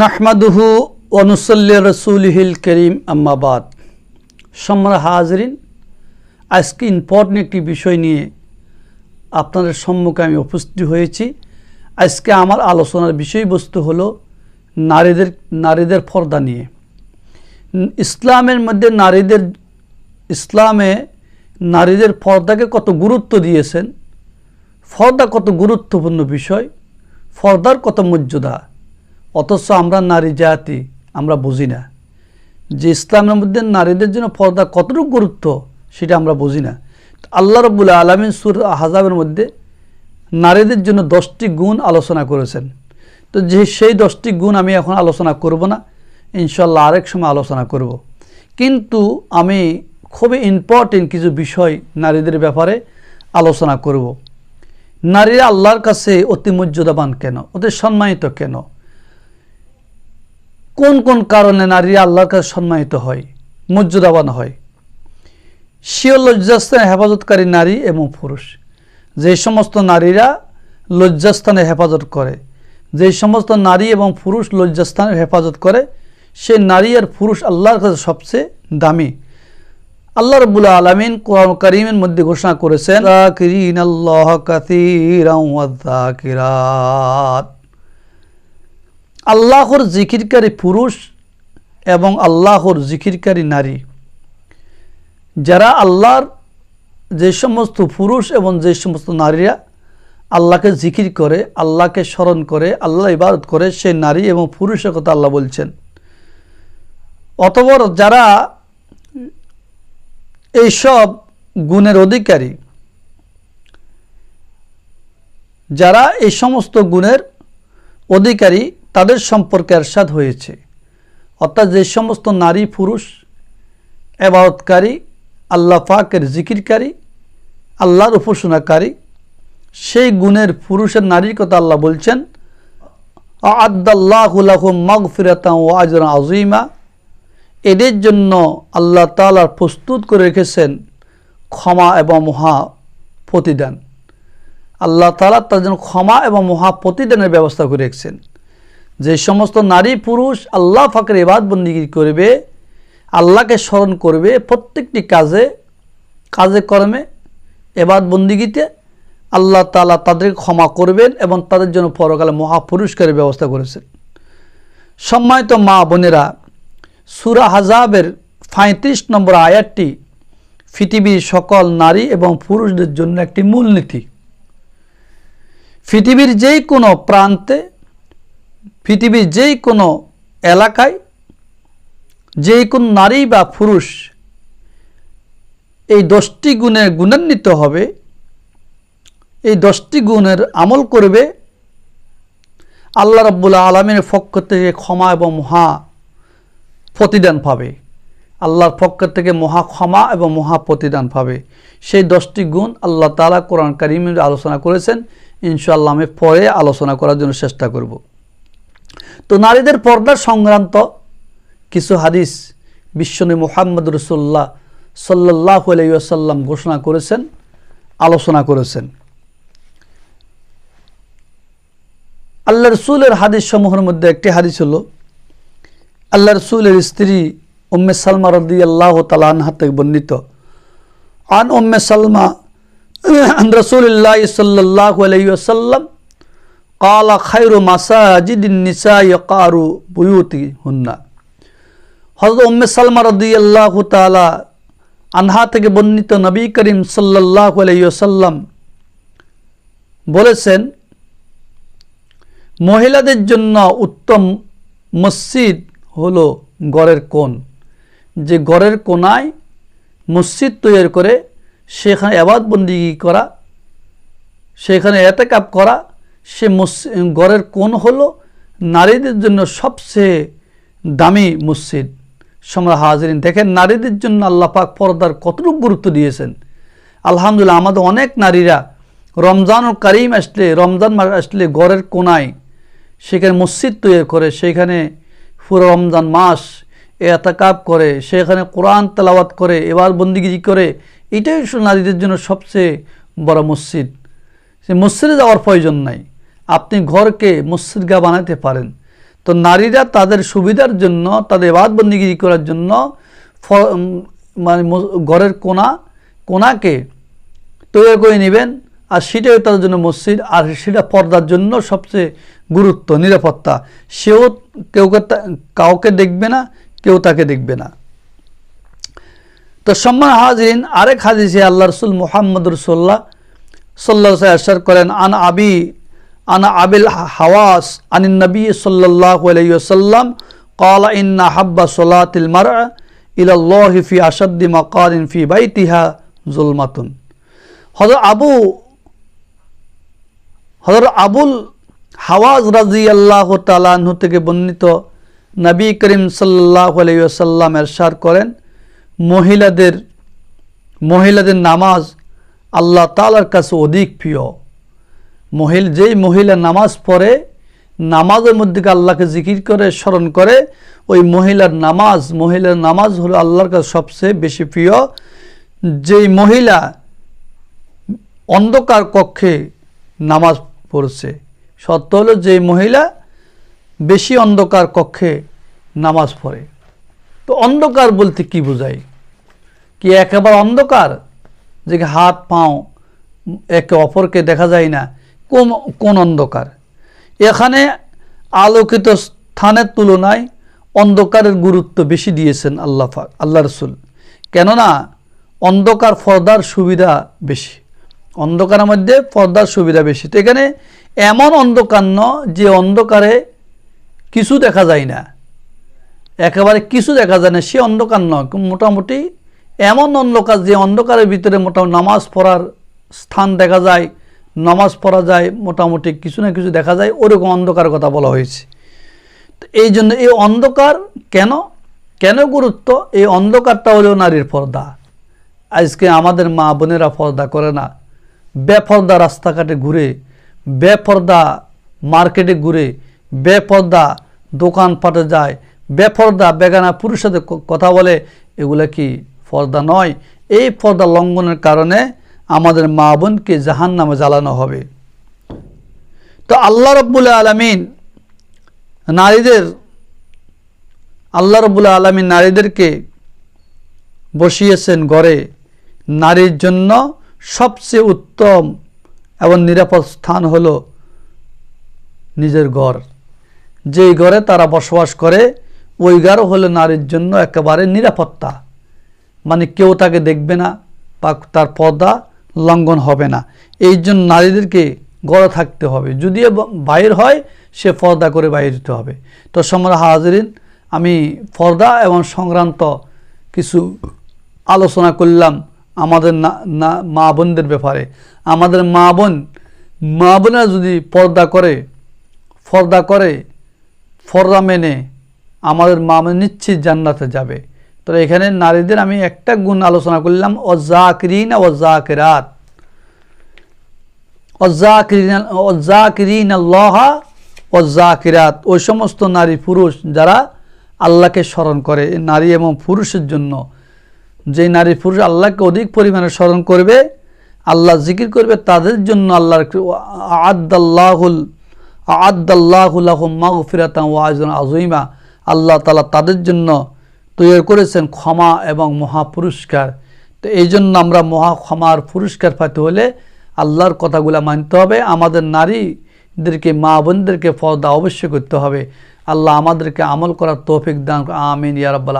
নাহমাদুহু অনুসল্লি রসুলহিল করিম আম্মাবাদ সম্মান হাজরিন, আজকে ইম্পর্টেন্ট একটি বিষয় নিয়ে আপনাদের সম্মুখে আমি উপস্থিত হয়েছি। আজকে আমার আলোচনার বিষয়বস্তু হলো নারীদের নারীদের পর্দা নিয়ে। ইসলামের মধ্যে নারীদের, ইসলামে নারীদের পর্দাকে কত গুরুত্ব দিয়েছেন, পর্দা কত গুরুত্বপূর্ণ বিষয়, পর্দার কত মর্যাদা অথচ আমরা নারী জাতি, আমরা বুঝি না। যে ইসলামের মধ্যে নারীদের জন্য পর্দা কতটুকু গুরুত্ব, সেটা আমরা বুঝি না। আল্লাহ রবুল্লা আলমিন সুর হাজাবের মধ্যে নারীদের জন্য দশটি গুণ আলোচনা করেছেন। তো যে সেই দশটি গুণ আমি এখন আলোচনা করব না ইনশাল্লাহ আরেক সময় আলোচনা করব। কিন্তু আমি খুবই ইম্পর্টেন্ট কিছু বিষয় নারীদের ব্যাপারে আলোচনা করব। নারীরা আল্লাহর কাছে অতি মর্যাদাবান কেন? অতি সম্মানিত কেন? কোন কোন কারণে নারীরা আল্লাহর কাছে সম্মানিত হয়, মর্যাদাবান হয়? সিও লজ্জাস্থানে হেফাজতকারী নারী এবং পুরুষ। যে সমস্ত নারীরা লজ্জাস্থানে হেফাজত করে, যে সমস্ত নারী এবং পুরুষ লজ্জাস্থানের হেফাজত করে, সে নারী আর পুরুষ আল্লাহর কাছে সবচেয়ে দামি। আল্লাহ রবুল্লা আলমিন কোরআন করিমের মধ্যে ঘোষণা করেছেন আল্লাহ কাসীরান ওয়া যাকিরাত।" আল্লাহর জিকিরকারী পুরুষ এবং আল্লাহর জিকিরকারী নারী। যারা আল্লাহর যে সমস্ত পুরুষ এবং যে সমস্ত নারীরা আল্লাহকে জিকির করে, আল্লাহকে স্মরণ করে আল্লাহ ইবাদত করে, সে নারী এবং পুরুষের কথা আল্লাহ বলছেন। অতবর যারা এইসব গুণের অধিকারী, যারা এই সমস্ত গুণের অধিকারী তাদের সম্পর্কে এরশাদ হয়েছে। অর্থাৎ যে সমস্ত নারী পুরুষ, এবাদতকারী, আল্লাহ পাকের জিকিরকারী, আল্লাহর উপাসনাকারী, সেই গুণের পুরুষের নারীর কথা আল্লাহ বলছেন আদাল্লাহুল্লাহ মগফিরাতা ও আজর আজিমা এদের জন্য আল্লাহ তালার প্রস্তুত করে রেখেছেন ক্ষমা এবং মহা প্রতিদান। আল্লাহ তালা তার জন্য ক্ষমা এবং মহা প্রতিদানের ব্যবস্থা করে রেখেছেন। যে সমস্ত নারী পুরুষ আল্লাহ ফাঁকের এবাদ বন্দিগি করবে, আল্লাহকে স্মরণ করবে, প্রত্যেকটি কাজে কাজে কর্মে এবাদ বন্দিগিতে আল্লাহ তালা তাদেরকে ক্ষমা করবেন এবং তাদের জন্য পরকালে মহা পুরস্কারের ব্যবস্থা করেছেন। সম্মানিত মা বোনেরা, সুরা হাজাবের পঁয়ত্রিশ নম্বর আয়াতটি পৃথিবীর সকল নারী এবং পুরুষদের জন্য একটি মূলনীতি। পৃথিবীর যেই কোনো প্রান্তে পৃথিবীর যেই কোনো এলাকায় যেই কোন নারী বা পুরুষ এই দশটি গুণে গুণান্বিত হবে, এই দশটি গুণের আমল করবে আল্লাহ রব্বুল্লা আলমের পক্ষ থেকে ক্ষমা এবং মহা প্রতিদান পাবে। আল্লাহর পক্ষ থেকে মহা ক্ষমা এবং মহা প্রতিদান পাবে। সেই দশটি গুণ আল্লাহ তালা কোরআন কারিমের আলোচনা করেছেন। ইনশাআল্লাহ আমি পরে আলোচনা করার জন্য চেষ্টা করব। তো নারীদের পর্দা সংক্রান্ত কিছু হাদিস বিশ্বনী মোহাম্মদ রসুল্লাহ সাল্লাহ আলাইসাল্লাম ঘোষণা করেছেন, আলোচনা করেছেন। আল্লাহ রসুলের হাদিস সমূহের মধ্যে একটি হাদিস হল, আল্লাহ রসুলের স্ত্রী উম্মে সালমা রদি আল্লাহ তালানহা থেকে বর্ণিত, আন উম্মে সালমা রসুল্লাহ সাল্লাহ আলাইসাল্লাম কালা খাইরু মাসাজিদিন নিসা ইকারু বুয়ুতি হুন্না হজরত উম্মে সালমা রদি আল্লাহ তালা আনহা থেকে বর্ণিত নবী করিম সাল্লাহ আলাইসাল্লাম বলেছেন, মহিলাদের জন্য উত্তম মসজিদ হলো গড়ের কোণ। যে গড়ের কোনায় মসজিদ তৈরি করে, সেখানে আবাদবন্দি করা, সেখানে এতেকাপ করা সে গড়ের কোণ হলো নারীদের জন্য সবচেয়ে দামি মসজিদ। সম্রা হাজরিন, দেখেন নারীদের জন্য আল্লাহ পাক পর্দার কতটুকু গুরুত্ব দিয়েছেন। আলহামদুলিল্লাহ, আমাদের অনেক নারীরা রমজান ও কারিম আসলে, রমজান মাস আসলে গড়ের কোনায় সেখানে মসজিদ তৈরি করে, সেখানে পুরো রমজান মাস এ এতাকাব করে, সেখানে কোরআন তেলাওয়াত করে, এবার বন্দিগিরি করে, এটাই নারীদের জন্য সবচেয়ে বড় মসজিদ। সে মসজিদে যাওয়ার প্রয়োজন নাই। আপনি ঘরকে মসজিদগা বানাতে পারেন। তো নারীরা তাদের সুবিধার জন্য, তাদের বাদ বন্দিগিরি করার জন্য মানে ঘরের কোনা, কোনাকে তৈরি করে নেবেন আর সেটাই তাদের জন্য মসজিদ আর সেটা পর্দার জন্য সবচেয়ে গুরুত্ব, নিরাপত্তা। সেও কেউ কাউকে দেখবে না, কেউ তাকে দেখবে না। তো সম্মান হাজিন আরেক হাদিসে আল্লাহ রসুল মোহাম্মদ রসোল্লাহ সাল্লাহ আসার করেন, আন আবি আনা আবিল হাওয়াস আনিন নবী সাল্লাহ আলাইসাল্লাম قال إن حب صلاة المرأة إلى الله في أشد مقال في بيتها ظلمة হযরত আবু হযরত আবুল হাওয়াজ রাজি আল্লাহ তালাহ থেকে বর্ণিত নবী করিম সাল্লাহ আলাইসাল্লাম এরশাদ করেন মহিলাদের মহিলাদের নামাজ আল্লাহ তালার কাছে অধিক প্রিয় মহিল, যেই মহিলা নামাজ পড়ে, নামাজের মধ্যে আল্লাহকে জিকির করে, স্মরণ করে, ওই মহিলার নামাজ মহিলার নামাজ হলো আল্লাহর কাছে সবচেয়ে বেশি প্রিয়। যেই মহিলা অন্ধকার কক্ষে নামাজ পড়ছে, সত্য হলো যে মহিলা বেশি অন্ধকার কক্ষে নামাজ পড়ে। তো অন্ধকার বলতে কি বোঝায়? কি একেবারে অন্ধকার? যে হাত, পাও একে অপরকে দেখা যায় না। কোন কোন অন্ধকার। এখানে আলোকিত স্থানের তুলনায় অন্ধকারের গুরুত্ব বেশি দিয়েছেন আল্লাহ আল্লাহ রসুল। কেননা, অন্ধকার পর্দার সুবিধা বেশি। অন্ধকারের মধ্যে পর্দার সুবিধা বেশি। তো এখানে এমন অন্ধকার ন যে অন্ধকারে কিছু দেখা যায় না। একেবারে কিছু দেখা যায় না, সে অন্ধকার নয় মোটামুটি এমন অন্ধকার যে অন্ধকারের ভিতরে মোটামুটি নামাজ পড়ার স্থান দেখা যায় নামাজ পড়া যায়, মোটামুটি কিছু না কিছু দেখা যায়, ওরকম অন্ধকার কথা বলা হয়েছে। তো এই জন্য এই অন্ধকার কেন? কেন গুরুত্ব? এই অন্ধকারটা হলো নারীর পর্দা। আজকে আমাদের মা বোনেরা পর্দা করে না। বেপর্দা রাস্তাঘাটে ঘুরে, বেপর্দা মার্কেটে ঘুরে, বেপর্দা দোকানপাটে যায়, বেপর্দা বেগানা পুরুষের সাথে কথা বলে, এগুলো কি পর্দা নয়? এই পর্দা লঙ্ঘনের কারণে আমাদের মা বোনকে জাহান নামে জ্বালানো হবে। তো আল্লাহ রব্বুল আলমিন নারীদের, আল্লাহ রব্বুল আলমিন নারীদেরকে বসিয়েছেন ঘরে নারীর জন্য সবচেয়ে উত্তম এবং নিরাপদ স্থান হলো নিজের ঘর। যেই ঘরে তারা বসবাস করে, ওই ঘর হলো নারীর জন্য একেবারে নিরাপত্তা। মানে কেউ তাকে দেখবে না বা তার পর্দা লঙ্ঘন হবে না। এই জন্য নারীদেরকে গড়ে থাকতে হবে। যদিও বাইর হয়, সে পর্দা করে বাইরে যেতে হবে। তো সম্রা হাজরিন, আমি পর্দা এবং সংক্রান্ত কিছু আলোচনা করলাম আমাদের না মা বোনদের ব্যাপারে। আমাদের মা বোন, মা বোনেরা যদি পর্দা করে পর্দা করে ফর্দা মেনে আমাদের মা বোন নিশ্চিত জান্নাতে যাবে। তো এখানে নারীদের আমি একটা গুণ আলোচনা করলাম, অজাকরিন অজাকেরাত অজাকরিন অজাকরিন অজাকিরাত ওই সমস্ত নারী পুরুষ যারা আল্লাহকে স্মরণ করে নারী এবং পুরুষের জন্য। যে নারী পুরুষ আল্লাহকে অধিক পরিমাণে স্মরণ করবে, আল্লাহ জিকির করবে, তাদের জন্য আল্লাহর আদাল্লাহুল আদাল্লাহুল্লাহ মাগফিরাত ওয়াজন আজইমা আল্লাহ তালা তাদের জন্য তৈরি করেছেন ক্ষমা এবং মহা পুরস্কার তো এই জন্য আমরা মহা ক্ষমার পুরস্কার পাইতে হলে আল্লাহর কথাগুলো মানতে হবে। আমাদের নারীদেরকে, মা বোনদেরকে পর্দা অবশ্যই করতে হবে। আল্লাহ আমাদেরকে আমল করার তৌফিক দান আমিন ইয়ারব্বাল